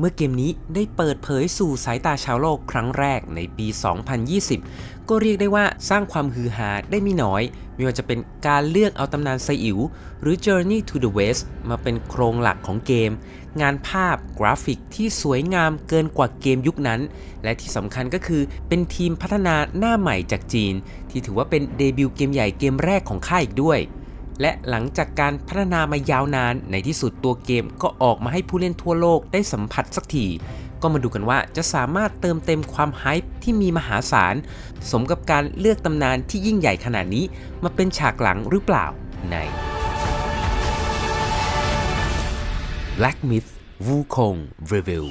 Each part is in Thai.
เมื่อเกมนี้ได้เปิดเผยสู่สายตาชาวโลกครั้งแรกในปี 2020 ก็เรียกได้ว่าสร้างความฮือฮาได้ไม่น้อย ไม่ว่าจะเป็นการเลือกเอาตำนานไซอิ๋วหรือ Journey to the West มาเป็นโครงหลักของเกม งานภาพกราฟิกที่สวยงามเกินกว่าเกมยุคนั้น และที่สำคัญก็คือเป็นทีมพัฒนาหน้าใหม่จากจีน ที่ถือว่าเป็นเดบิวต์เกมใหญ่เกมแรกของค่ายอีกด้วย และหลังจากการพัฒนามายาวนานในที่สุดตัวเกมก็ออกมาให้ผู้เล่นทั่วโลกได้สัมผัสสักทีก็มาดูกันว่าจะสามารถเติมเต็มความไฮป์ที่มีมหาศาล สมกับการเลือกตำนานที่ยิ่งใหญ่ขนาดนี้ มาเป็นฉากหลังหรือเปล่าใน Black Myth Wukong Review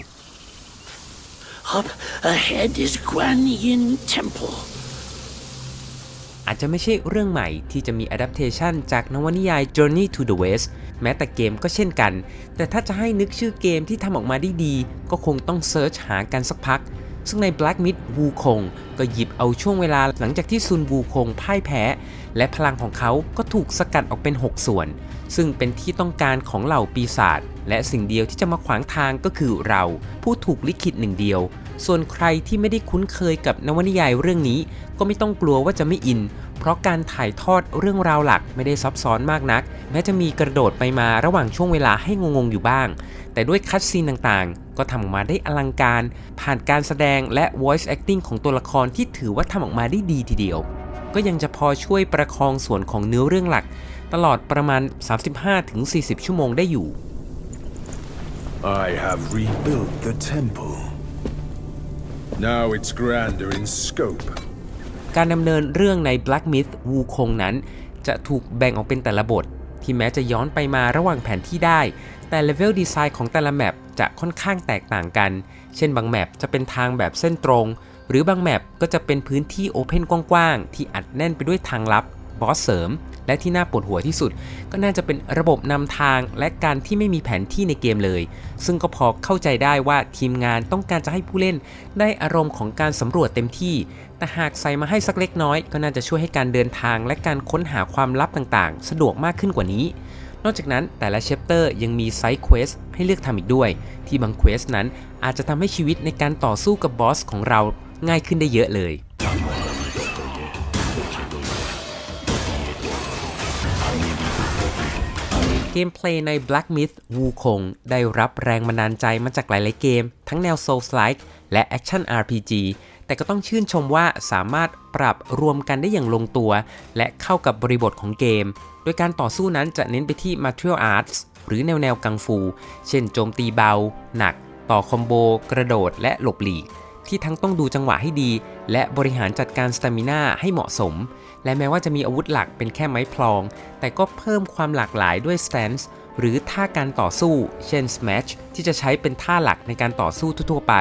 Up ahead is Guan Yin Temple. อาจจะไม่ใช่เรื่องใหม่ที่จะมี adaptation จากนวนิยาย Journey to the West แม้แต่เกมก็เช่นกัน แต่ถ้าจะให้นึกชื่อเกมที่ทำออกมาได้ดี ก็คงต้องเซิร์ชหากันสักพัก ซึ่งใน Black Myth Wukong ก็หยิบเอาช่วงเวลาหลังจากที่ซุนวูคงพ่ายแพ้ และพลังของเขาก็ถูกสกัดออกเป็น 6 ส่วน ซึ่งเป็นที่ต้องการของเหล่าปีศาจและสิ่งเดียวที่จะมาขวางทางก็คือเราผู้ถูกลิขิตหนึ่งเดียว ส่วนใครที่ไม่ได้คุ้นเคยกับนวนิยายเรื่องนี้ ก็ไม่ต้องกลัวว่าจะไม่อิน เพราะการถ่ายทอดเรื่องราวหลักไม่ได้ซับซ้อนมากนัก แม้จะมีกระโดดไปมาระหว่างช่วงเวลาให้งงๆอยู่บ้าง แต่ด้วยคัดซีนต่างๆ ก็ทำออกมาได้อลังการ ผ่านการแสดงและ voice acting ของตัวละครที่ถือว่าทำออกมาได้ดีทีเดียว ก็ยังจะพอช่วยประคองส่วนของเนื้อเรื่องหลัก ตลอดประมาณ 35-40 ชั่วโมงได้อยู่ I have rebuilt the temple. Now it's grander in scope. การดำเนินเรื่องใน Black Myth วูคงนั้น จะถูกแบ่งออกเป็นแต่ละบท ที่แม้จะย้อนไปมาระหว่างแผนที่ได้ แต่เลเวลดีไซน์ของแต่ละแมปจะค่อนข้างแตกต่างกัน เช่นบางแมปจะเป็นทางแบบเส้นตรง หรือบางแมปก็จะเป็นพื้นที่โอเพนกว้างๆ ที่อัดแน่นไปด้วยทางลับ บอสเสริม และที่น่าปวดหัวที่สุด ก็น่าจะเป็นระบบนำทางและการที่ไม่มีแผนที่ในเกมเลย ซึ่งก็พอเข้าใจได้ว่าทีมงานต้องการจะให้ผู้เล่น ได้อารมณ์ของการสำรวจเต็มที่ แต่หากใส่มาให้สักเล็กน้อย ก็น่าจะช่วยให้การเดินทางและการค้นหาความลับต่างๆ สะดวกมากขึ้นกว่านี้นอกจากนั้นแต่ละเชปเตอร์ยังมีไซด์เควสให้เลือกทำอีกด้วย ที่บางเควสนั้นอาจจะทำให้ชีวิตในการต่อสู้กับบอสของเราง่ายขึ้นได้เยอะเลย เกมเพลย์ใน Black Myth Wukong ได้รับแรงบันดาลใจมาจากหลาย ๆ เกม ทั้งแนว Souls-like และ Action RPG แต่ก็ต้องชื่นชมว่าสามารถปรับรวมกันได้อย่างลงตัว และเข้ากับบริบทของเกม โดยการต่อสู้นั้นจะเน้นไปที่ Martial Arts หรือแนวแนวกังฟู เช่นโจมตีเบา หนัก ต่อคอมโบ กระโดดและหลบหลีก ที่ทั้งต้องดูจังหวะให้ดี และบริหารจัดการสตามิน่าให้เหมาะสม และแม้ว่าจะมีอาวุธหลักเป็นแค่ไม้พลอง แต่ก็เพิ่มความหลากหลายด้วย stance หรือท่าการต่อสู้ เช่น smash ที่จะใช้เป็นท่าหลักในการต่อสู้ทั่วๆไป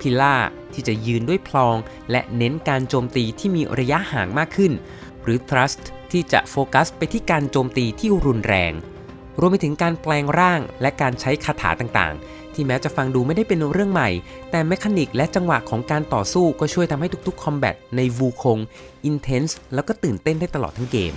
pillar ที่จะยืนด้วยพลอง และเน้นการโจมตีที่มีระยะห่างมากขึ้น หรือ thrust ที่จะโฟกัสไปที่การโจมตีที่รุนแรง รวมไปถึงการแปลงร่างและการใช้คาถาต่างๆ ที่แม้จะฟังดูไม่ได้เป็นเรื่องใหม่ แต่แมคานิกและจังหวะของการต่อสู้ก็ช่วยทำให้ทุกๆคอมแบทในวูคงอินเทนส์แล้วก็ตื่นเต้นได้ตลอดทั้งเกม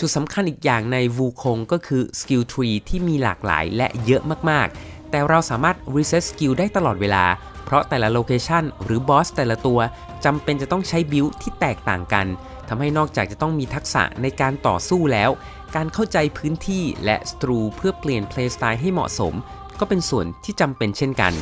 จุดสำคัญอีกอย่างในวูคงก็คือสกิลทรีที่มีหลากหลายและเยอะมากๆ แต่เราสามารถรีเซ็ตสกิลได้ตลอดเวลา เพราะแต่ละโลเคชันหรือบอสแต่ละตัวจำเป็นจะต้องใช้บิลที่แตกต่างกัน ทำให้นอกจากจะต้องมีทักษะในการต่อสู้แล้ว การเข้าใจพื้นที่และสตรูเพื่อเปลี่ยนเพลย์สไตล์ให้เหมาะสม ก็เป็นส่วนที่จำเป็นเช่นกัน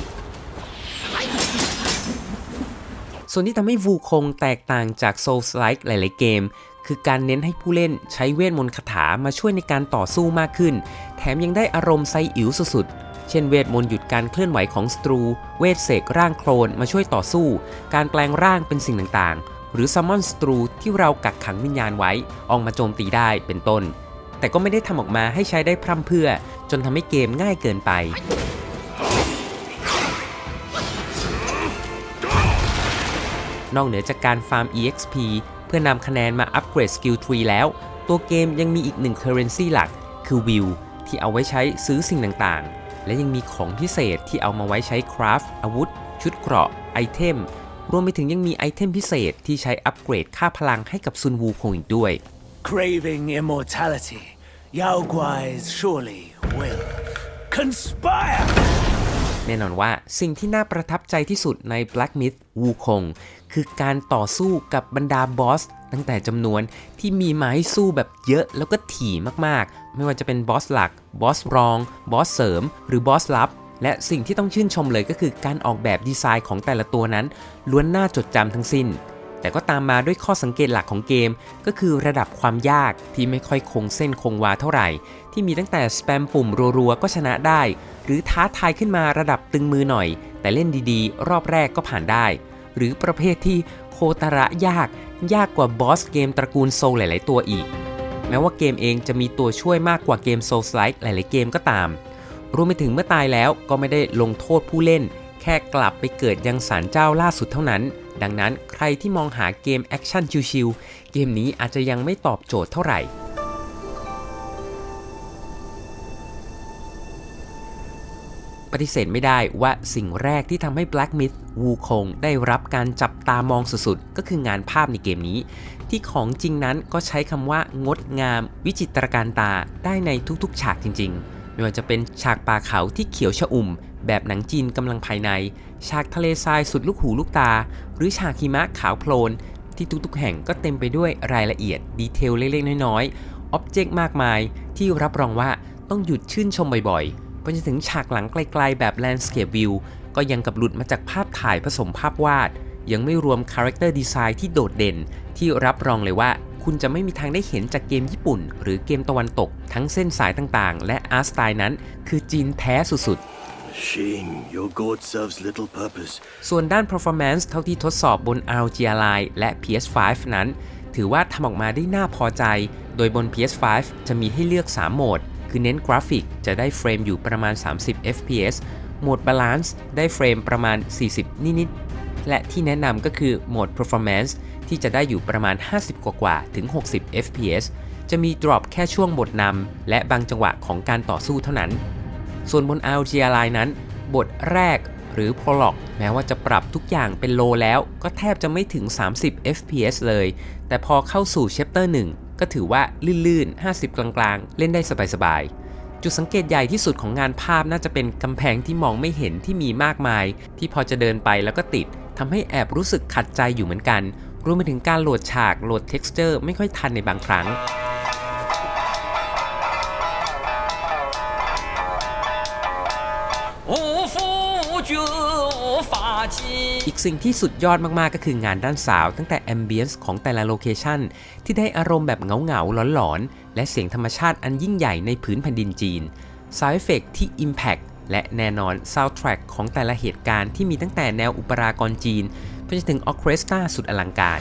ส่วนที่ทำให้วูคงแตกต่างจาก Souls-like หลาย ๆ เกม คือการเน้นให้ผู้เล่นใช้เวทมนต์คาถามาช่วยในการต่อสู้มากขึ้น แถมยังได้อารมณ์ไซอิ๋วสุดๆเช่นเวทมนต์หยุดการเคลื่อนไหวของสตรู เวทเสกร่างโคลนมาช่วยต่อสู้ การแปลงร่างเป็นสิ่งต่างๆ หรือซัมมอนสตรูที่เรากักขังวิญญาณไว้ ออกมาโจมตีได้เป็นต้น แต่ก็ไม่ได้ทำออกมาให้ใช้ได้พร่ำเพื่อ จนทำให้เกมง่ายเกินไปนอกเหนือจากการฟาร์ม EXP เพื่อนำคะแนนมาอัปเกรดสกิลทรีแล้ว ตัวเกมยังมีอีกหนึ่ง currency หลัก คือวิวที่เอาไว้ใช้ซื้อสิ่งต่างๆ และยังมีของพิเศษที่เอามาไว้ใช้คราฟอาวุธ ชุดเกราะ ไอเทม รวมไปถึงยังมีไอเทมพิเศษที่ใช้อัปเกรดค่าพลังให้กับซุนวูคงอีกด้วย Craving immortality, Yao Guais surely will conspire. แน่นอนว่าสิ่งที่น่าประทับใจที่สุดใน Black Myth Wukong คือการต่อสู้กับบรรดาบอส ตั้งแต่จำนวนที่มีมาให้สู้แบบเยอะแล้วก็ถี่มากๆ ไม่ว่าจะเป็นบอสหลัก บอสรอง บอสเสริม หรือบอสลับ และสิ่งที่ต้องชื่นชมเลยก็คือการออกแบบดีไซน์ของแต่ละตัวนั้น ล้วนน่าจดจำทั้งสิ้น แต่ก็ตามมาด้วยข้อสังเกตหลักของเกม ก็คือระดับความยากที่ไม่ค่อยคงเส้นคงวาเท่าไหร่ ที่มีตั้งแต่สแปมปุ่มรัวๆก็ชนะได้ หรือท้าทายขึ้นมาระดับตึงมือหน่อย แต่เล่นดีๆ รอบแรกก็ผ่านได้ หรือประเภทที่โคตระยาก ยากกว่าบอสเกมตระกูลโซลหลาย ๆ ตัวอีก แม้ว่าเกมเองจะมีตัวช่วยมากกว่าเกมโซลไลท์หลาย ๆ เกมก็ตาม รวมไปถึงเมื่อตายแล้วก็ไม่ได้ลงโทษผู้เล่น แค่กลับไปเกิดยังศาลเจ้าล่าสุดเท่านั้น ดังนั้นใครที่มองหาเกมแอคชั่นชิวๆเกมนี้อาจจะยังไม่ตอบโจทย์เท่าไหร่ปฏิเสธไม่ได้ว่าสิ่งแรกที่ทำให้ Black Myth Wukong ได้รับการจับตามองสุดๆ ก็คืองานภาพในเกมนี้ ที่ของจริงนั้นก็ใช้คำว่างดงาม วิจิตรการตาได้ในทุกๆ ฉากจริง ๆ ไม่ว่าจะเป็นฉากป่าเขาที่เขียวชอุ่ม แบบหนังจีนกำลังภายใน ฉากทะเลทรายสุดลูกหูลูกตา หรือฉากหิมะขาวโพลน ที่ทุกๆแห่งก็เต็มไปด้วยรายละเอียดดีเทลเล็กๆ น้อยๆอ็อบเจกต์มากมาย ที่รับรองว่าต้องหยุดชื่นชมบ่อยๆ ไปจนถึงฉากหลังไกลๆ แบบ Landscape View ก็ยังกับหลุดมาจากภาพถ่ายผสมภาพวาด ยังไม่รวม Character Design ที่โดดเด่นที่รับรองเลยว่า คุณจะไม่มีทางได้เห็นจากเกมญี่ปุ่น หรือเกมตะวันตก ทั้งเส้นสายต่างๆ และอาร์ตสไตล์นั้น คือจีนแท้สุดๆ Shame your god serves little purpose. ส่วนด้าน performance เท่าที่ทดสอบบน ROG Ally และ PS5 นั้น ถือว่าทำออกมาได้น่าพอใจ โดยบน PS5 จะมีให้เลือก 3 โหมด คือเน้นกราฟิกจะได้เฟรมอยู่ประมาณ 30 FPS โหมด Balance ได้เฟรมประมาณ 40 นิดๆ และที่แนะนำก็คือโหมด Performance ที่จะได้อยู่ประมาณ 50 กว่าๆถึง 60 FPS จะมี drop แค่ช่วงบทนำและบางจังหวะของการต่อสู้เท่านั้น ส่วนบน ROG Ally นั้น บทแรกหรือ Prologue แม้ว่าจะปรับทุกอย่างเป็นโลแล้ว ก็แทบจะไม่ถึง 30 FPS เลย แต่พอเข้าสู่ Chapter 1 ก็ถือว่าลื่นๆ 50 กลางๆ เล่นได้สบายๆจุดสังเกตใหญ่ที่สุดของงานภาพน่าจะเป็นกำแพงที่มองไม่เห็นที่มีมากมาย ที่พอจะเดินไปแล้วก็ติดทำให้แอบรู้สึกขัดใจอยู่เหมือนกัน รวมไปถึงการโหลดฉากโหลดเท็กซ์เจอร์ไม่ค่อยทันในบางครั้งอีกสิ่งที่สุดยอดมาก ๆ ก็คืองานด้านสาวตั้งแต่แอมเบียนซ์ของแต่ละโลเคชันที่ได้อารมณ์แบบเงา ๆ หลอน ๆ และเสียงธรรมชาติอันยิ่งใหญ่ในผืนแผ่นดินจีน สายเอฟเฟกที่ Impact และแน่นอนซาวด์แทร็กของแต่ละเหตุการณ์ที่มีตั้งแต่แนวอุปรากรจีนไปจนถึงออเคสตราสุดอลังการ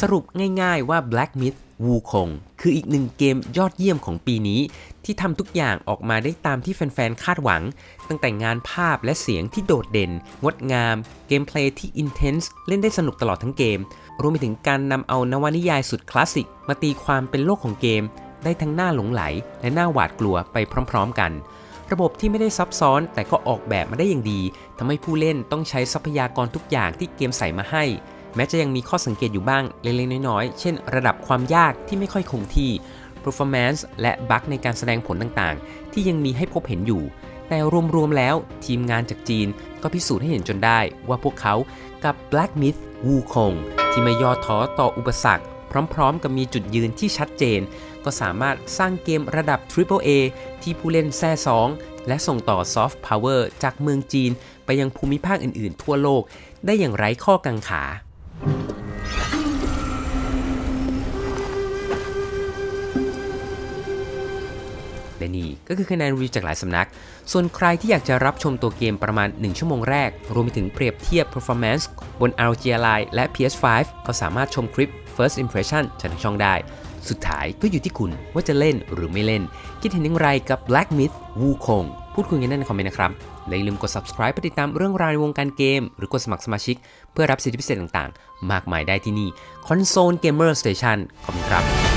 สรุปง่ายๆว่า Black Myth Wukong คื คืออีกหนึ่งเกมยอดเยี่ยมของปีนี้ ที่ทำทุกอย่างออกมาได้ตามที่แฟนๆ คาดหวัง ตั้งแต่งานภาพและเสียงที่โดดเด่น งดงาม เกมเพลย์ที่ intense เล่นได้สนุกตลอดทั้งเกม รวมไปถึงการนำเอานวนิยายสุดคลาสสิก มาตีความเป็นโลกของเกม ได้ทั้งหน้าหลงไหล และหน้าหวาดกลัวไปพร้อม ๆ กันระบบที่ไม่ได้ซับซ้อนแต่ก็ออกแบบมาได้อย่างดีทำให้ผู้เล่นต้องใช้ทรัพยากรทุกอย่างที่เกมใส่มาให้ แม้จะยังมีข้อสังเกตอยู่บ้างเล็กๆ น้อยๆ เช่น ระดับความยากที่ไม่ค่อยคงที่ performance และบั๊กในการแสดงผลต่างๆ ที่ยังมีให้พบเห็นอยู่ แต่รวมๆ แล้วทีมงานจากจีนก็พิสูจน์ให้เห็นจนได้ว่าพวกเขากับ Black Myth Wukong ที่ไม่ย่อท้อต่ออุปสรรค พร้อมๆ กับมีจุดยืนที่ชัดเจน ก็สามารถสร้างเกมระดับ Triple A ที่ผู้เล่นแซ่ซองและส่งต่อ Soft Power จากเมืองจีน ไปยังภูมิภาคอื่นๆ ทั่วโลก ได้อย่างไร้ข้อกังขา และนี่ก็คือคะแนนรีวิวจากหลายสำนัก ส่วนใครที่อยากจะรับชมตัวเกมประมาณ 1 ชั่วโมงแรก รวมไปถึงเปรียบเทียบ performance บน ROG Ally และ PS5 ก็สามารถชมคลิป First Impression จากทางช่องได้ สุดท้ายก็อยู่ที่คุณว่าจะเล่นหรือไม่เล่น คิดเห็นอย่างไรกับ Black Myth Wukong พูดคุยกันได้ในคอมเมนต์นะครับ และอย่าลืมกด subscribe ติดตามเรื่องราวในวงการเกม หรือกดสมัครสมาชิก เพื่อรับสิทธิพิเศษต่างๆ มากมายได้ที่นี่ Console Gamer Station ขอบคุณครับ